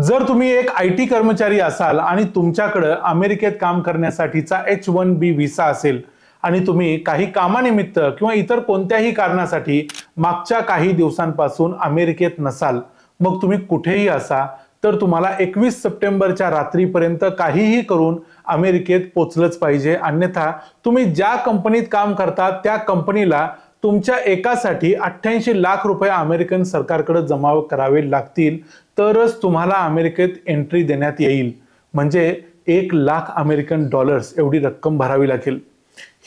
जर तुम्ही एक आय टी कर्मचारी असाल आणि तुमच्याकडं अमेरिकेत काम करण्यासाठीचा एच वन बी व्हिसा असेल आणि तुम्ही काही कामानिमित्त किंवा इतर कोणत्याही कारणासाठी मागच्या काही दिवसांपासून अमेरिकेत नसाल मग तुम्ही कुठेही असा तर तुम्हाला एकवीस सप्टेंबरच्या रात्रीपर्यंत काहीही करून अमेरिकेत पोचलंच पाहिजे. अन्यथा तुम्ही ज्या कंपनीत काम करता त्या कंपनीला तुमच्या एकासाठी अठ्ठ्याऐंशी लाख रुपये अमेरिकन सरकारकडे जमा करावे लागतील तरच तुम्हाला अमेरिकेत एंट्री देण्यात येईल. म्हणजे एक लाख अमेरिकन डॉलर्स एवढी रक्कम भरावी लागेल.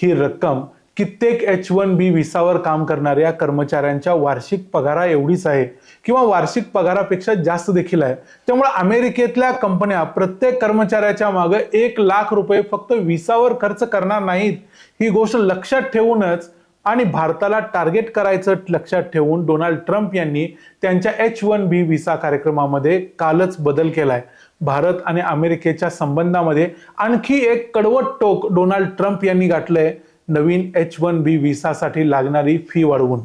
ही रक्कम कित्येक एच वन बी व्हिसावर काम करणाऱ्या कर्मचाऱ्यांच्या वार्षिक पगारा एवढीच आहे किंवा वार्षिक पगारापेक्षा जास्त देखील आहे. त्यामुळे अमेरिकेतल्या कंपन्या प्रत्येक कर्मचाऱ्याच्या मागे एक लाख रुपये फक्त व्हिसावर खर्च करणार नाहीत. ही गोष्ट लक्षात ठेवूनच आणि भारताला टार्गेट करायचं लक्षात ठेवून डोनाल्ड ट्रम्प यांनी त्यांच्या एच वन बी व्हिसा कार्यक्रमामध्ये कालच बदल केलाय. भारत आणि अमेरिकेच्या संबंधामध्ये आणखी एक कडवट टोक डोनाल्ड ट्रम्प यांनी गाठलंय नवीन एच वन बी व्हिसासाठी लागणारी फी वाढवून.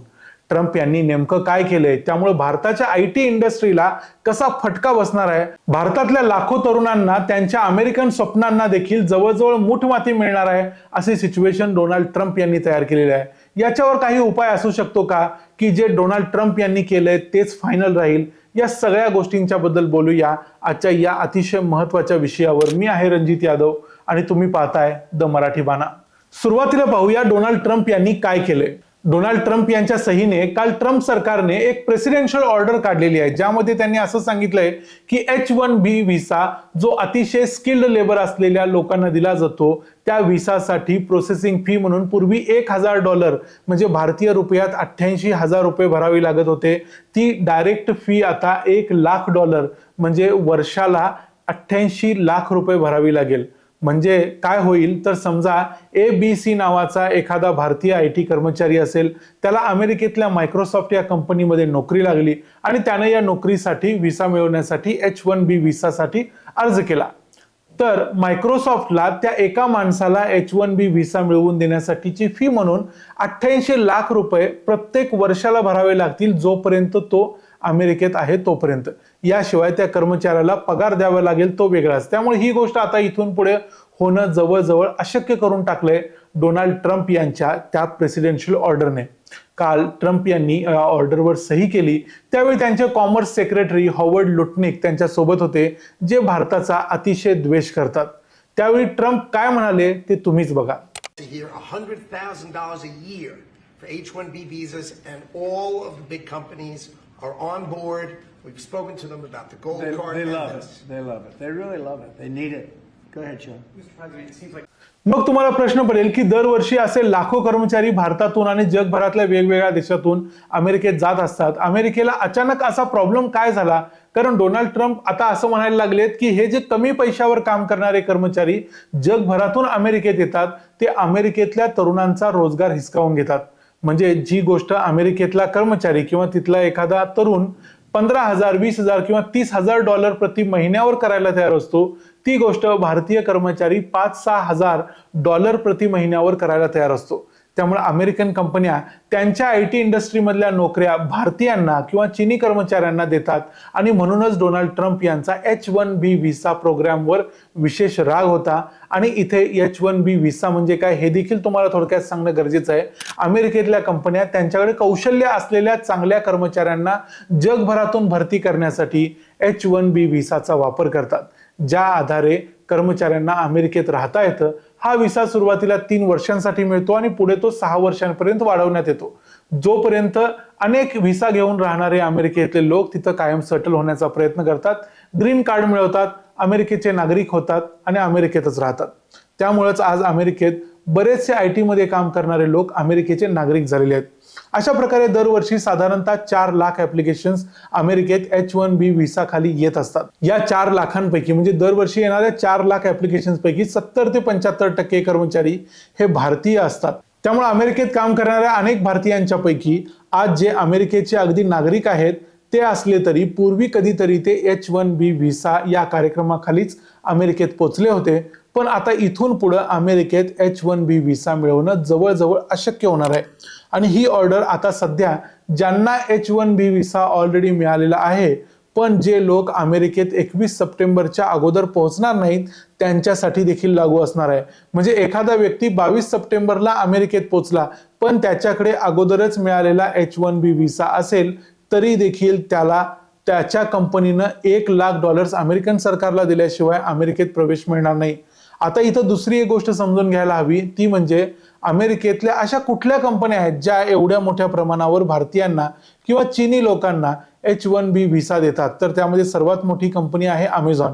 ट्रम्प यांनी नेमकं काय केलंय? त्यामुळे भारताच्या आय टी इंडस्ट्रीला कसा फटका बसणार आहे? भारतातल्या लाखो तरुणांना त्यांच्या अमेरिकन स्वप्नांना देखील जवळजवळ मुठमाती मिळणार आहे अशी सिच्युएशन डोनाल्ड ट्रम्प यांनी तयार केलेली आहे. याच्यावर काही उपाय असू शकतो का? की जे डोनाल्ड ट्रम्प यांनी केलंय तेच फायनल राहील? या सगळ्या गोष्टींच्या बद्दल बोलूया. आजच्या या अतिशय महत्त्वाच्या विषयावर मी आहे रणजित यादव आणि तुम्ही पाहताय द मराठी बाणा. सुरुवातीला पाहूया डोनाल्ड ट्रम्प यांनी काय केलंय. डोनाल्ड ट्रम्प यांच्या सहीने काल ट्रम्प सरकारने एक प्रेसिडेन्शियल ऑर्डर काढलेली आहे ज्यामध्ये त्यांनी असं सांगितलंय की एच वन बी व्हिसा जो अतिशय स्किल्ड लेबर असलेल्या लोकांना दिला जातो त्या व्हिसासाठी प्रोसेसिंग फी म्हणून पूर्वी एक हजार डॉलर म्हणजे भारतीय रुपयात अठ्ठ्याऐंशी हजार रुपये भरावी लागत होते. ती डायरेक्ट फी आता एक लाख डॉलर म्हणजे वर्षाला अठ्ठ्याऐंशी लाख रुपये भरावी लागेल. म्हणजे काय होईल? तर समजा ए बी सी नावाचा एखादा भारतीय आय टी कर्मचारी असेल त्याला अमेरिकेतल्या मायक्रोसॉफ्ट या कंपनीमध्ये नोकरी लागली आणि त्याने या नोकरीसाठी व्हिसा मिळवण्यासाठी एच वन बी व्हिसासाठी अर्ज केला. तर मायक्रोसॉफ्टला त्या एका माणसाला एच वन बी व्हिसा मिळवून देण्यासाठीची फी म्हणून अठ्ठ्याऐंशी लाख रुपये प्रत्येक वर्षाला भरावे लागतील जोपर्यंत तो अमेरिकेत आहे तोपर्यंत. याशिवाय त्या कर्मचाऱ्याला पगार द्यावा लागेल तो वेगळाच. त्यामुळे ही गोष्ट आता इथून पुढे होणं जवळजवळ अशक्य करून टाकलंय डोनाल्ड ट्रम्प यांच्या त्या प्रेसिडेन्शियल ऑर्डरने काल ट्रम्प यांनी या ऑर्डरवर सही केली. त्यावेळी त्यांचे कॉमर्स सेक्रेटरी हॉवर्ड लुटनिक त्यांच्यासोबत होते जे भारताचा अतिशय द्वेष करतात. त्यावेळी ट्रम्प काय म्हणाले ते तुम्हीच बघा. $100,000 a year for H-1B visas, and all of the big companies are on board. We've spoken to them about the gold They, card. they love this. it. They love it. They really love it. They need it. Go ahead, Sean. मग तुम्हाला प्रश्न पडेल की दरवर्षी असे लाखो कर्मचारी भारतातून आणि जगभरातल्या वेगवेगळ्या देशातून अमेरिकेत जात असतात अमेरिकेला अचानक असा प्रॉब्लेम काय झाला कारण डोनाल्ड ट्रम्प आता असं म्हणायला लागलेत की हे जे कमी पैशावर काम करणारे कर्मचारी जगभरातून अमेरिकेत येतात ते अमेरिकेतल्या तरुणांचा रोजगार हिसकावून घेतात म्हणजे जी गोष्ट अमेरिकेतला कर्मचारी किंवा तिथला एखादा तरुण पंधरा हजार वीस हजार किंवा तीस हजार डॉलर प्रति महिन्यावर करायला तयार असतो ती गोष्ट भारतीय कर्मचारी पाच सहा हजार डॉलर प्रति महिन्यावर करायला तयार असतो. त्यामुळे अमेरिकन कंपन्या त्यांच्या आय टी इंडस्ट्रीमधल्या नोकऱ्या भारतीयांना किंवा चिनी कर्मचाऱ्यांना देतात. आणि म्हणूनच डोनाल्ड ट्रम्प यांचा एच वन बी व्हिसा प्रोग्रामवर विशेष राग होता. आणि इथे एच वन बी व्हिसा म्हणजे काय हे देखील तुम्हाला थोडक्यात सांगणं गरजेचं आहे. अमेरिकेतल्या कंपन्या त्यांच्याकडे कौशल्य असलेल्या चांगल्या कर्मचाऱ्यांना जगभरातून भरती करण्यासाठी एच वन बी व्हिसाचा वापर करतात. ज्या आधारे कर्मचाऱ्यांना अमेरिकेत राहता येतं. हा विसा सुरुवातीला तीन वर्षांसाठी मिळतो आणि पुढे तो सहा वर्षांपर्यंत वाढवण्यात येतो. जोपर्यंत अनेक व्हिसा घेऊन राहणारे अमेरिकेतले लोक तिथं कायम सेटल होण्याचा प्रयत्न करतात ग्रीन कार्ड मिळवतात अमेरिकेचे नागरिक होतात आणि अमेरिकेतच राहतात. त्यामुळेच आज अमेरिकेत बरेचसे आय टीमध्ये काम करणारे लोक अमेरिकेचे नागरिक झालेले आहेत. अशा प्रकारे दरवर्षी साधारणतः चार लाख ऍप्लिकेशन्स अमेरिकेत एच वन बी व्हिसा खाली येत असतात. या चार लाखांपैकी म्हणजे दरवर्षी येणाऱ्या चार लाख ऍप्लिकेशन्स पैकी सत्तर ते पंच्याहत्तर टक्के कर्मचारी हे भारतीय असतात. त्यामुळे अमेरिकेत काम करणाऱ्या अनेक भारतीयांच्यापैकी आज जे अमेरिकेचे अगदी नागरिक आहेत ते असले तरी पूर्वी कधीतरी ते एच वन बी व्हिसा या कार्यक्रमाखालीच अमेरिकेत पोचले होते. पण आता इथून पुढं अमेरिकेत एच वन बी व्हिसा मिळवणं जवळजवळ अशक्य होणार आहे. आणि ही ऑर्डर आता सध्या ज्यांना H one B visa already मिळालेला आहे पण जे लोक अमेरिकेत एकवीस सप्टेंबरच्या अगोदर पोहोचणार नाहीत त्यांच्यासाठी देखील लागू असणार आहे. म्हणजे एखादा व्यक्ती बावीस सप्टेंबरला अमेरिकेत पोहोचला पण त्याच्याकडे अगोदरच मिळालेला एच वन बी व्हिसा असेल तरी देखील त्याला त्याच्या कंपनीनं एक लाख डॉलर्स अमेरिकन सरकारला दिल्याशिवाय अमेरिकेत प्रवेश मिळणार नाही. आता इथं दुसरी एक गोष्ट समजून घ्यायला हवी ती म्हणजे अमेरिकेतल्या अशा कुठल्या कंपन्या आहेत ज्या एवढ्या मोठ्या प्रमाणावर भारतीयांना किंवा चीनी लोकांना एच वन बी व्हिसा देतात? तर त्यामध्ये सर्वात मोठी कंपनी आहे अमेझॉन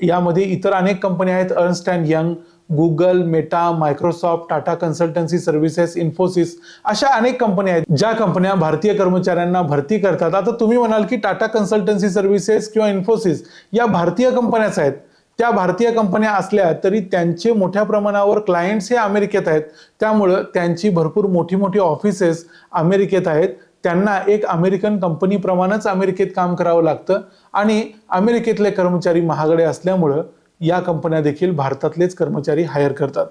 यामध्ये इतर अनेक कंपन्या आहेत Ernst and Young Google Meta Microsoft Tata consultancy services Infosys अशा अनेक कंपन्या आहेत ज्या कंपन्या भारतीय कर्मचाऱ्यांना भरती करतात. आता तुम्ही म्हणाल की टाटा कन्सल्टन्सी सर्व्हिसेस किंवा इन्फोसिस या भारतीय कंपन्याच आहेत. त्या भारतीय कंपन्या असल्या तरी त्यांचे मोठ्या प्रमाणावर क्लायंट्स हे अमेरिकेत आहेत. त्यामुळं त्यांची भरपूर मोठी मोठी ऑफिसेस अमेरिकेत आहेत. त्यांना एक अमेरिकन कंपनीप्रमाणेच अमेरिकेत काम करावं लागतं. आणि अमेरिकेतले कर्मचारी महागडे असल्यामुळं या कंपन्या देखील भारतातलेच कर्मचारी हायर करतात.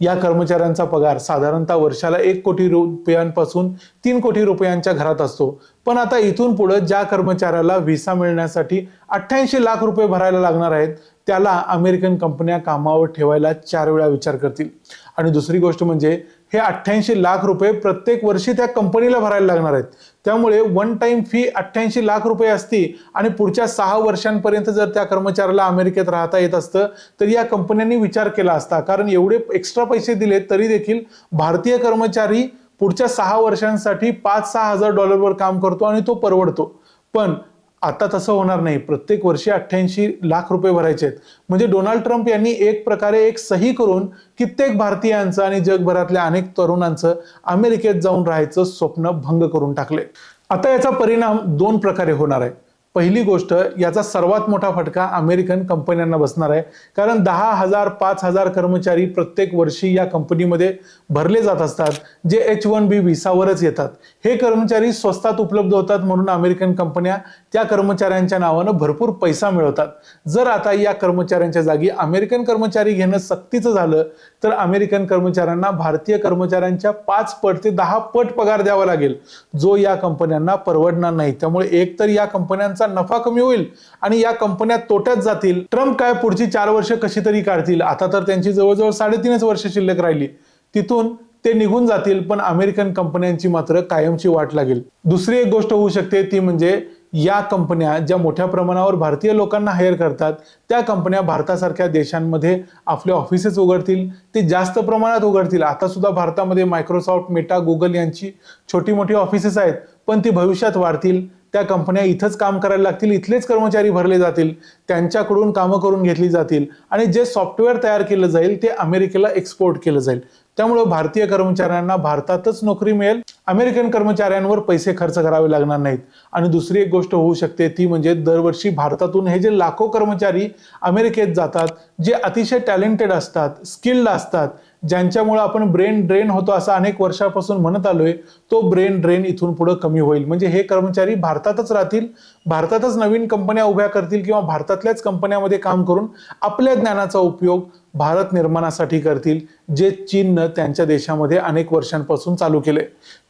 या कर्मचाऱ्यांचा पगार साधारणतः वर्षाला एक कोटी रुपयांपासून तीन कोटी रुपयांच्या घरात असतो. पण आता इथून पुढे ज्या कर्मचाऱ्याला व्हिसा मिळण्यासाठी अठ्ठ्याऐंशी लाख रुपये भरायला लागणार आहेत त्याला अमेरिकन कंपन्या कामावर ठेवायला चार वेळा विचार करतील. आणि दुसरी गोष्ट म्हणजे हे अठ्ठ्याऐंशी लाख रुपये प्रत्येक वर्षी त्या कंपनीला भरायला लागणार आहेत. त्यामुळे वन टाइम फी अठ्ठ्याऐंशी लाख रुपये असती आणि पुढच्या सहा वर्षांपर्यंत जर त्या कर्मचाऱ्याला अमेरिकेत राहता येत असतं तर या कंपन्यांनी विचार केला असता. कारण एवढे एक्स्ट्रा पैसे दिले तरी देखील भारतीय कर्मचारी पुढच्या सहा वर्षांसाठी पाच सहा हजार डॉलरवर काम करतो आणि तो परवडतो. पण आता तसं होणार नाही. प्रत्येक वर्षी अठ्ठ्याऐंशी लाख रुपये भरायचे आहेत. म्हणजे डोनाल्ड ट्रम्प यांनी एक प्रकारे एक सही करून कित्येक भारतीयांचं आणि जगभरातल्या अनेक तरुणांचं अमेरिकेत जाऊन राहायचं स्वप्न भंग करून टाकले. आता याचा परिणाम दोन प्रकारे होणार आहे. पहिली गोष्ट याचा सर्वात मोठा फटका अमेरिकन कंपन्यांना बसणार आहे. कारण दहा हजार पाच हजार कर्मचारी प्रत्येक वर्षी या कंपनीमध्ये भरले जात असतात जे एच वन बी व्हिसावरच येतात. हे कर्मचारी स्वस्तात उपलब्ध होतात म्हणून अमेरिकन कंपन्या त्या कर्मचाऱ्यांच्या नावानं भरपूर पैसा मिळवतात. जर आता या कर्मचाऱ्यांच्या जागी अमेरिकन कर्मचारी घेणं सक्तीचं झालं तर अमेरिकन कर्मचाऱ्यांना भारतीय कर्मचाऱ्यांच्या पाच पट ते दहा पट पगार द्यावा लागेल. जो या कंपन्यांना परवडणार नाही. त्यामुळे एक तर या कंपन्यांचा नफा कमी होईल आणि या कंपन्या तोट्यात जातील. ट्रम्प काय पुढची चार वर्ष कशी तरी काढतील? आता तर त्यांची जवळजवळ साडेतीनच वर्ष शिल्लक राहिली. तिथून ते निघून जातील पण अमेरिकन कंपन्यांची मात्र कायमची वाट लागेल. दुसरी एक गोष्ट होऊ शकते ती म्हणजे या कंपन्या ज्या मोठ्या प्रमाणावर भारतीय लोकांना हायर करतात त्या कंपन्या भारतासारख्या देशांमध्ये आपले ऑफिसेस उघडतील ते जास्त प्रमाणात उघडतील. आता सुद्धा भारतामध्ये मायक्रोसॉफ्ट मेटा गुगल यांची छोटी मोठी ऑफिसेस आहेत पण ती भविष्यात वाढतील. त्या कंपन्या इथंच काम करायला लागतील इथलेच कर्मचारी भरले जातील त्यांच्याकडून कामं करून घेतली जातील आणि जे सॉफ्टवेअर तयार केलं जाईल ते अमेरिकेला एक्सपोर्ट केलं जाईल. त्यामुळे भारतीय कर्मचाऱ्यांना भारतातच नोकरी मिळेल अमेरिकन कर्मचाऱ्यांवर पैसे खर्च करावे लागणार नाहीत. आणि दुसरी एक गोष्ट होऊ शकते ती म्हणजे दरवर्षी भारतातून हे जे लाखो कर्मचारी अमेरिकेत जातात जे अतिशय टॅलेंटेड असतात स्किल्ड असतात ज्यांच्यामुळे आपण ब्रेन ड्रेन होतो असं अनेक वर्षापासून म्हणत आलोय तो ब्रेन ड्रेन इथून पुढे कमी होईल. म्हणजे हे कर्मचारी भारतातच राहतील भारतातच नवीन कंपन्या उभ्या करतील किंवा भारतातल्याच कंपन्यामध्ये काम करून आपल्या ज्ञानाचा उपयोग भारत निर्माणासाठी करतील जे चीननं त्यांच्या देशामध्ये अनेक वर्षांपासून चालू केले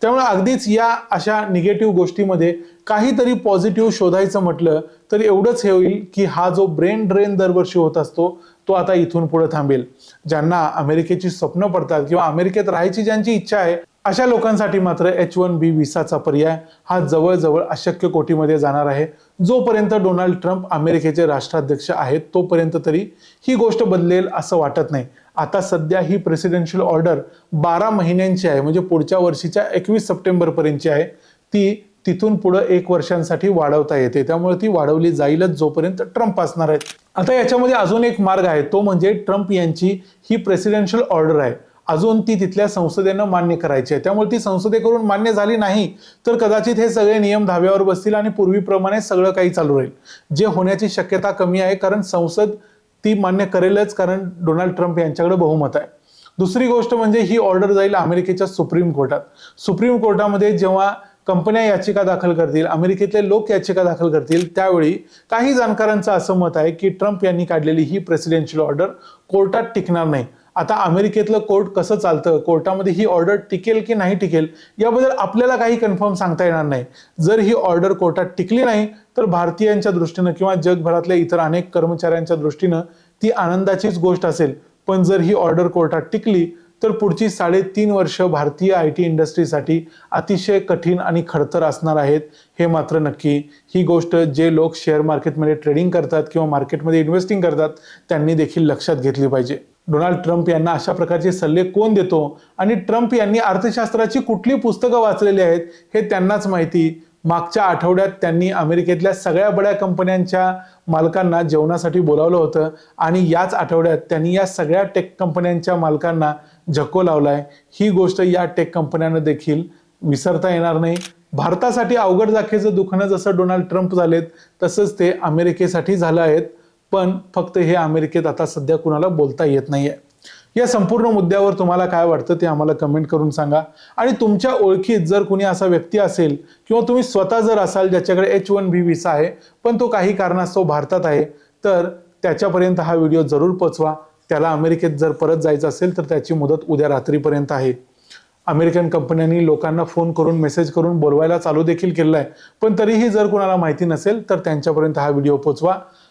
त्यामुळे अगदीच या अशा निगेटिव्ह गोष्टीमध्ये काहीतरी पॉझिटिव्ह शोधायचं म्हटलं तर एवढंच हे होईल की हा जो ब्रेन ड्रेन दरवर्षी होत असतो तो आता इथून पुढे थांबेल. ज्यांना अमेरिकेची स्वप्न पडतात किंवा अमेरिकेत राहायची ज्यांची इच्छा आहे अशा लोकांसाठी मात्र एच वन बी विसाचा पर्याय हा जवळजवळ अशक्य कोटीमध्ये जाणार आहे. जोपर्यंत डोनाल्ड ट्रम्प अमेरिकेचे राष्ट्राध्यक्ष आहेत तोपर्यंत तरी ही गोष्ट बदलेल असं वाटत नाही. आता सध्या ही प्रेसिडेन्शियल ऑर्डर बारा महिन्यांची आहे म्हणजे पुढच्या वर्षीच्या एकवीस सप्टेंबरपर्यंतची आहे. ती तिथून पुढं एक वर्षांसाठी वाढवता येते. त्यामुळे ती वाढवली जाईलच जोपर्यंत ट्रम्प असणार आहेत. आता याच्यामध्ये अजून एक मार्ग आहे तो म्हणजे ट्रम्प यांची ही प्रेसिडेन्शियल ऑर्डर आहे. अजून ती तिथल्या संसदेनं मान्य करायची आहे. त्यामुळे ती संसदेकडून मान्य झाली नाही तर कदाचित हे सगळे नियम धाव्यावर बसतील आणि पूर्वीप्रमाणे सगळं काही चालू राहील. जे होण्याची शक्यता कमी आहे कारण संसद ती मान्य करेलच कारण डोनाल्ड ट्रम्प यांच्याकडे बहुमत आहे. दुसरी गोष्ट म्हणजे ही ऑर्डर जाईल अमेरिकेच्या सुप्रीम कोर्टात. सुप्रीम कोर्टामध्ये जेव्हा कंपन्या याचिका दाखल करतील अमेरिकेतले लोक याचिका दाखल करतील त्यावेळी काही जाणकारांचं असं मत आहे की ट्रम्प यांनी काढलेली ही प्रेसिडेन्शियल ऑर्डर कोर्टात टिकणार नाही. आता अमेरिकेतलं कोर्ट कसं चालतं? कोर्टामध्ये ही ऑर्डर टिकेल की नाही टिकेल? याबद्दल आपल्याला काही कन्फर्म सांगता येणार नाही. जर ही ऑर्डर कोर्टात टिकली नाही तर भारतीयांच्या दृष्टीनं किंवा जगभरातल्या इतर अनेक कर्मचाऱ्यांच्या दृष्टीनं ती आनंदाचीच गोष्ट असेल. पण जर ही ऑर्डर कोर्टात टिकली तर पुढची साडेतीन वर्ष भारतीय आय टी इंडस्ट्रीसाठी अतिशय कठीण आणि खडतर असणार आहेत हे मात्र नक्की. ही गोष्ट जे लोक शेअर मार्केटमध्ये ट्रेडिंग करतात किंवा मार्केटमध्ये इन्व्हेस्टिंग करतात त्यांनी देखील लक्षात घेतली पाहिजे. डोनाल्ड ट्रम्प यांना अशा प्रकारचे सल्ले कोण देतो? आणि ट्रम्प यांनी अर्थशास्त्राची कुठली पुस्तकं वाचलेली आहेत हे त्यांनाच माहिती. मागच्या आठवड्यात त्यांनी अमेरिकेतल्या सगळ्या बड्या कंपन्यांच्या मालकांना जेवणासाठी बोलावलं होतं आणि याच आठवड्यात त्यांनी या सगळ्या टेक कंपन्यांच्या मालकांना झको लावलाय. ही गोष्ट या टेक कंपन्यांना देखील विसरता येणार नाही. भारतासाठी अवघड जाखेचं दुखणं जसं डोनाल्ड ट्रम्प झालेत तसंच ते अमेरिकेसाठी झालं आहेत. पण फक्त हे अमेरिकेत आता सध्या कुणाला बोलता येत नाहीये. या संपूर्ण मुद्द्यावर तुम्हाला काय वाटतं ते आम्हाला कमेंट करून सांगा. आणि तुमच्या ओळखीत जर कुणी असा व्यक्ती असेल किंवा तुम्ही स्वतः जर असाल ज्याच्याकडे एच वन बी व्हिसा आहे पण तो काही कारणास्तव भारतात आहे तर त्याच्यापर्यंत हा व्हिडिओ जरूर पोचवा. त्याला अमेरिकेत जर परत जायचं असेल तर त्याची मुदत उद्या रात्रीपर्यंत आहे. अमेरिकन कंपन्यांनी लोकांना फोन करून मेसेज करून बोलवायला चालू देखील केलं आहे पण तरीही जर कुणाला माहिती नसेल तर त्यांच्यापर्यंत हा व्हिडिओ पोचवा.